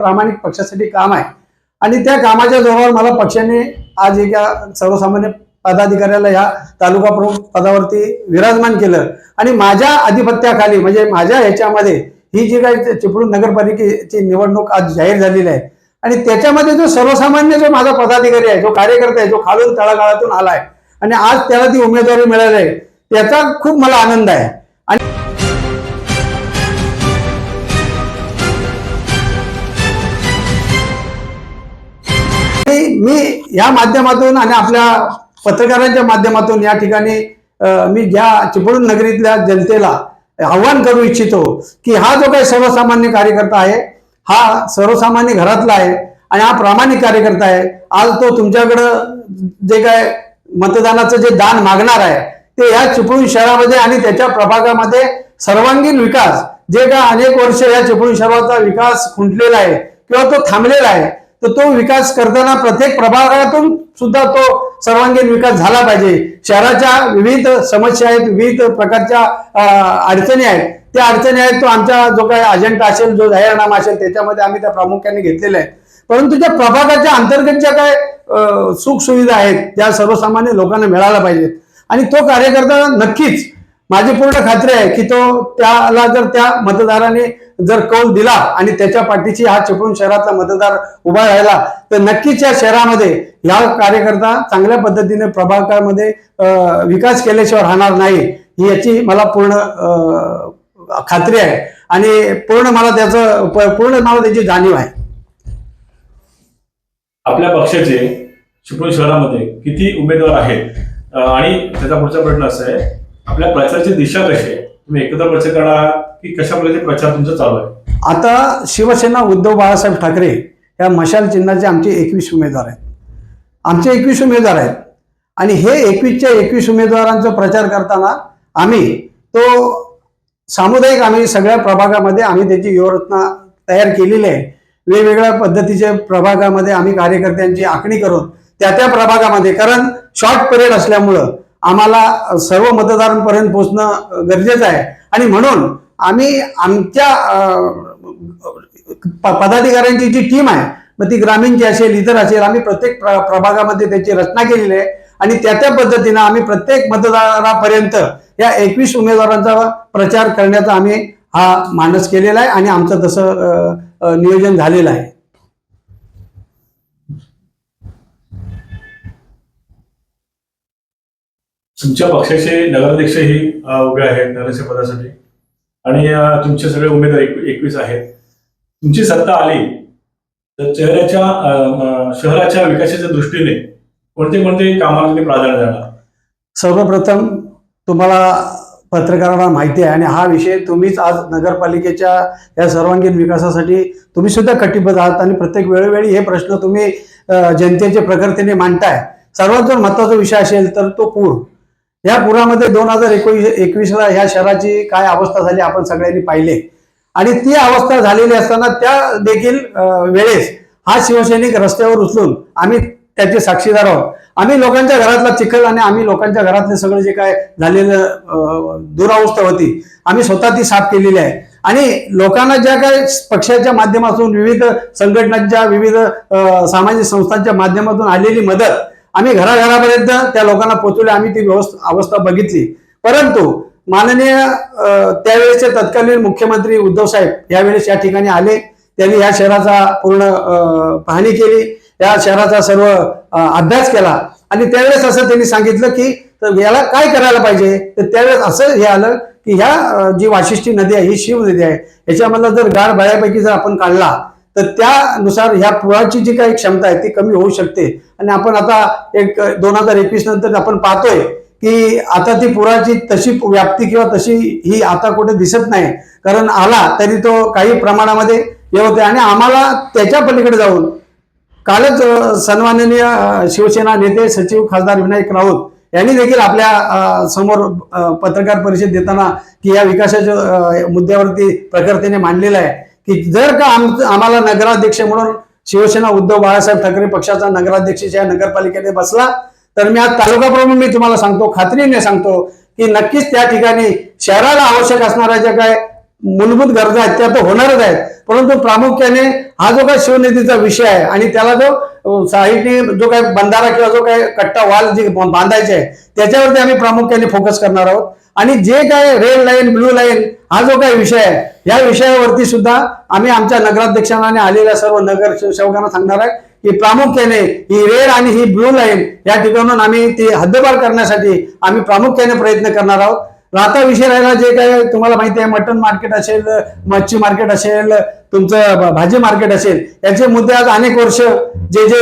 प्रामाणिक पक्षासाठी काम आहे. आणि त्या कामाच्या जोरावर मला पक्षाने आज एका सर्वसामान्य पदाधिकाऱ्याला या तालुका प्रमुख पदावरती विराजमान केलं. आणि माझ्या आधिपत्याखाली म्हणजे माझ्या ह्याच्यामध्ये ही जी काही चिपळूण नगरपालिकेची निवडणूक आज जाहीर झालेली आहे. आणि त्याच्यामध्ये जो सर्वसामान्य जो माझा पदाधिकारी आहे जो कार्यकर्ता आहे जो खालून तळागाळातून आला आहे आणि आज त्याला ती उमेदवारी मिळाली आहे त्याचा खूप मला आनंद आहे. या माध्यमातून आणि आपल्या पत्रकारांच्या माध्यमातून या ठिकाणी मी ज्या चिपळूण नगरीतल्या जनतेला आव्हान करू इच्छितो की हा जो काही सर्वसामान्य कार्यकर्ता आहे हा सर्वसामान्य घरातला आहे आणि हा प्रामाणिक कार्यकर्ता आहे आज तो तुमच्याकडं जे काय मतदानाचं जे दान मागणार आहे ते या चिपळूण शहरामध्ये आणि त्याच्या प्रभागामध्ये सर्वांगीण विकास जे काय अनेक वर्ष या चिपळूण शहराचा विकास खुंटलेला आहे किंवा तो थांबलेला आहे तर तो विकास करताना प्रत्येक प्रभागातून सुद्धा तो सर्वांगीण विकास झाला पाहिजे. शहराच्या विविध समस्या आहेत विविध प्रकारच्या अडचणी आहेत. त्या अडचणी आहेत तो आमचा जो काही अजेंडा असेल जो जाहीरनामा असेल त्याच्यामध्ये आम्ही त्या प्रामुख्याने घेतलेल्या आहेत परंतु ज्या प्रभागाच्या अंतर्गत ज्या काय सुख सुविधा आहेत त्या सर्वसामान्य लोकांना मिळायला पाहिजेत. आणि तो कार्यकर्ता नक्कीच माझी पूर्ण खात्री आहे की तो त्याला जर त्या मतदाराने जर कौल दिला आणि त्याच्या पाठीशी हा चिपळूण शहरातला मतदार उभा राहिला तर नक्कीच या शहरामध्ये ह्या कार्यकर्ता चांगल्या पद्धतीने प्रभागामध्ये विकास केल्याशिवाय राहणार नाही ही याची मला पूर्ण खात्री आहे. आणि पूर्ण मला त्याचं पूर्ण मला त्याची जाणीव आहे. आपल्या पक्षाचे चिपळूण शहरामध्ये किती उमेदवार आहेत? आणि त्याचा पुढचा प्रश्न असा आहे आपल्या प्रचाराची दिशा कशी आहे? तुम्ही एकत्र प्रचार करणार आहात की कशा प्रकारचे प्रचार तुमचा चालू आहे? आता शिवसेना उद्धव बाळासाहेब ठाकरे या मशाल चिन्हाचे आमचे एकवीस उमेदवार आहेत. आमचे एकवीस उमेदवार आहेत. आणि हे एकवीसच्या एकवीस उमेदवारांचा प्रचार करताना आम्ही तो सामुदायिक आम्ही सगळ्या प्रभागामध्ये आम्ही त्याची व्यूहरचना तयार केलेली आहे. वेगवेगळ्या पद्धतीच्या प्रभागामध्ये आम्ही कार्यकर्त्यांची आखणी करून त्या त्या प्रभागामध्ये कारण शॉर्ट पिरियड असल्यामुळं आम्हाला सर्व मतदारांपर्यंत पोहोचणं गरजेचं आहे. आणि म्हणून आम्ही आमच्या पदाधिकाऱ्यांची जी टीम आहे मग ती ग्रामीणची असेल इतर असेल आम्ही प्रत्येक प्र- प्रभागामध्ये त्याची रचना केलेली आहे. आणि त्या त्या पद्धतीनं आम्ही प्रत्येक मतदारापर्यंत या एकवीस उमेदवारांचा प्रचार करण्याचा आम्ही हा मानस केलेला आहे आणि आमचं तसं नियोजन झालेलं आहे. तुमच्या पक्षाचे नगराध्यक्षही उभे आहेत नगराध्यक्ष पदासाठी. आणि तुमचे सगळे उमेदवार एक- एकवीस आहेत. तुमची सत्ता आली तर शहराच्या शहराच्या विकासाच्या दृष्टीने कोणते कोणते कामाला तुम्ही प्राधान्य देणार? सर्वप्रथम तुम्हाला पत्रकारांना माहिती आहे आणि हा विषय तुम्हीच आज नगरपालिकेच्या या सर्वांगीण विकासासाठी तुम्ही सुद्धा कटिबद्ध आहात आणि प्रत्येक वेळोवेळी हे प्रश्न तुम्ही जनतेचे प्रखरतेने मांडताय. सर्वात जर महत्त्वाचा विषय असेल तर तो पूर. या पुरामध्ये दोन हजार एकोणीस एकवीसला ह्या शहराची काय अवस्था झाली आपण सगळ्यांनी पाहिले. आणि ती अवस्था झालेली असताना त्या देखील वेळेस हा शिवसैनिक रस्त्यावर उचलून आम्ही त्याचे साक्षीदार आहोत. आम्ही लोकांच्या घरातला चिखल आणि आम्ही लोकांच्या घरातले सगळं जे काय झालेलं दुरावस्था होती आम्ही स्वतः ती साफ केलेली आहे. आणि लोकांना ज्या काय पक्षाच्या माध्यमातून विविध संघटनांच्या विविध सामाजिक संस्थांच्या माध्यमातून आलेली मदत आम्ही घराघरापर्यंत त्या लोकांना पोहोचवली आम्ही ती व्यवस्था अवस्था बघितली. परंतु माननीय त्यावेळेचे तत्कालीन मुख्यमंत्री उद्धव साहेब यावेळेस या ठिकाणी आले. त्यांनी या शहराचा पूर्ण पाहणी केली. या शहराचा सर्व अभ्यास केला. आणि त्यावेळेस असं त्यांनी सांगितलं की तर याला काय करायला पाहिजे? तर त्यावेळेस असं हे आलं की ह्या जी वाशिष्ठी नदी आहे ही शिव नदी आहे. याच्यामधला जर गाळ बऱ्यापैकी जर आपण काढला तर त्यानुसार ह्या पुराची जी काही क्षमता आहे ती कमी होऊ शकते. आणि आपण आता एक दोन हजार एकवीस नंतर आपण पाहतोय की आता ती पुराची तशी व्याप्ती किंवा तशी ही आता कुठे दिसत नाही. कारण आला तरी तो काही प्रमाणामध्ये हे होते. आणि आम्हाला त्याच्या पलीकडे जाऊन कालच सन्माननीय शिवसेना नेते सचिव खासदार विनायक राऊत यांनी देखील आपल्यासमोर पत्रकार परिषद देताना की या विकासाच्या मुद्द्यावरती प्रखरतेने मांडलेलं आहे. की जर का आम आम्हाला नगराध्यक्ष म्हणून शिवसेना उद्धव बाळासाहेब ठाकरे पक्षाचा नगराध्यक्ष या नगरपालिकेने बसला तर मी आज तालुका प्रमुख मी तुम्हाला सांगतो खात्रीने सांगतो की नक्कीच त्या ठिकाणी शहराला आवश्यक असणाऱ्या ज्या काय मूलभूत गरजा आहेत त्या तर होणारच आहेत. परंतु प्रामुख्याने हा जो काय शिवनिधीचा विषय आहे आणि त्याला जो साहित्य जो काय बंधारा किंवा जो काय कट्टा वाल जे बांधायचे आहे त्याच्यावरती आम्ही प्रामुख्याने फोकस करणार आहोत. आणि जे काय रेड लाईन ब्लू लाईन हा जो काय विषय आहे या विषयावरती सुद्धा आम्ही आमच्या नगराध्यक्षांना आणि आलेल्या सर्व नगर सेवकांना सांगणार आहे की प्रामुख्याने ही रेड आणि ही ब्लू लाईन या ठिकाणून आम्ही ती हद्दपार करण्यासाठी आम्ही प्रामुख्याने प्रयत्न करणार आहोत. आता विषय राहिला जे काय तुम्हाला माहिती आहे मटन मार्केट असेल मच्छी मार्केट असेल तुमचं भाजी मार्केट असेल याचे मुद्दे आज अनेक वर्ष जे जे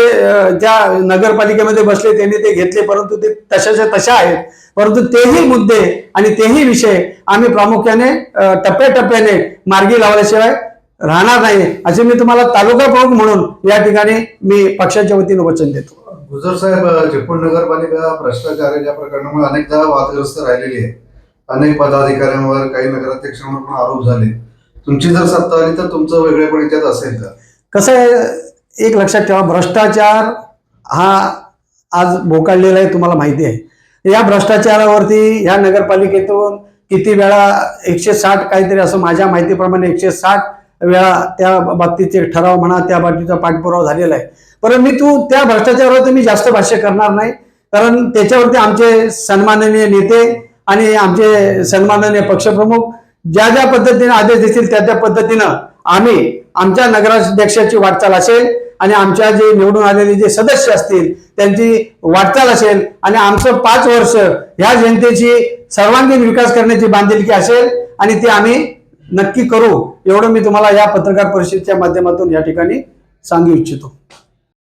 ज्या नगरपालिकेमध्ये बसले त्यांनी ते घेतले परंतु ते तशाच्या तशा आहेत. परंतु तेही मुद्दे आणि तेही विषय आम्ही प्रामुख्याने टप्प्याटप्प्याने मार्गी लावल्याशिवाय राहणार नाही असे मी तुम्हाला तालुका प्रमुख म्हणून या ठिकाणी मी पक्षाच्या वतीने वचन देतो. गुजर साहेब चिपळूण नगरपालिका भ्रष्टाचार या प्रकरणामुळे अनेकदा वादग्रस्त राहिलेली आहे अनेक पदाधिकाऱ्यांवर काही नगराध्यक्षांवर पण आरोप झाले. तुमची जर सत्ता आली तर तुमचं वेगळेपण याच्यात असेल का? कसं आहे एक लक्षात ठेवा भ्रष्टाचार हा आज भोकाळलेला आहे तुम्हाला माहिती आहे. या भ्रष्टाचारावरती ह्या नगरपालिकेतून किती वेळा एकशे साठ काहीतरी असं माझ्या माहितीप्रमाणे एकशे साठ वेळा त्या बाबतीचे ठराव म्हणा त्या बाबतीचा पाठपुरावा झालेला आहे. परंतु त्या भ्रष्टाचारावरती मी जास्त भाष्य करणार नाही कारण त्याच्यावरती आमचे सन्माननीय नेते आणि आमचे सन्माननीय पक्षप्रमुख ज्या ज्या पद्धतीने आदेश देतील त्या त्या पद्धतीनं आम्ही आमच्या नगराध्यक्षाची वाटचाल असेल आणि आमच्या जे निवडून आलेले जे सदस्य असतील त्यांची वाटचाल असेल आणि आमचं पाच वर्ष ह्या जनतेची सर्वांगीण विकास करण्याची बांधिलकी असेल आणि ते आम्ही नक्की करू एवढं मी तुम्हाला या पत्रकार परिषदेच्या माध्यमातून या ठिकाणी सांगू इच्छितो.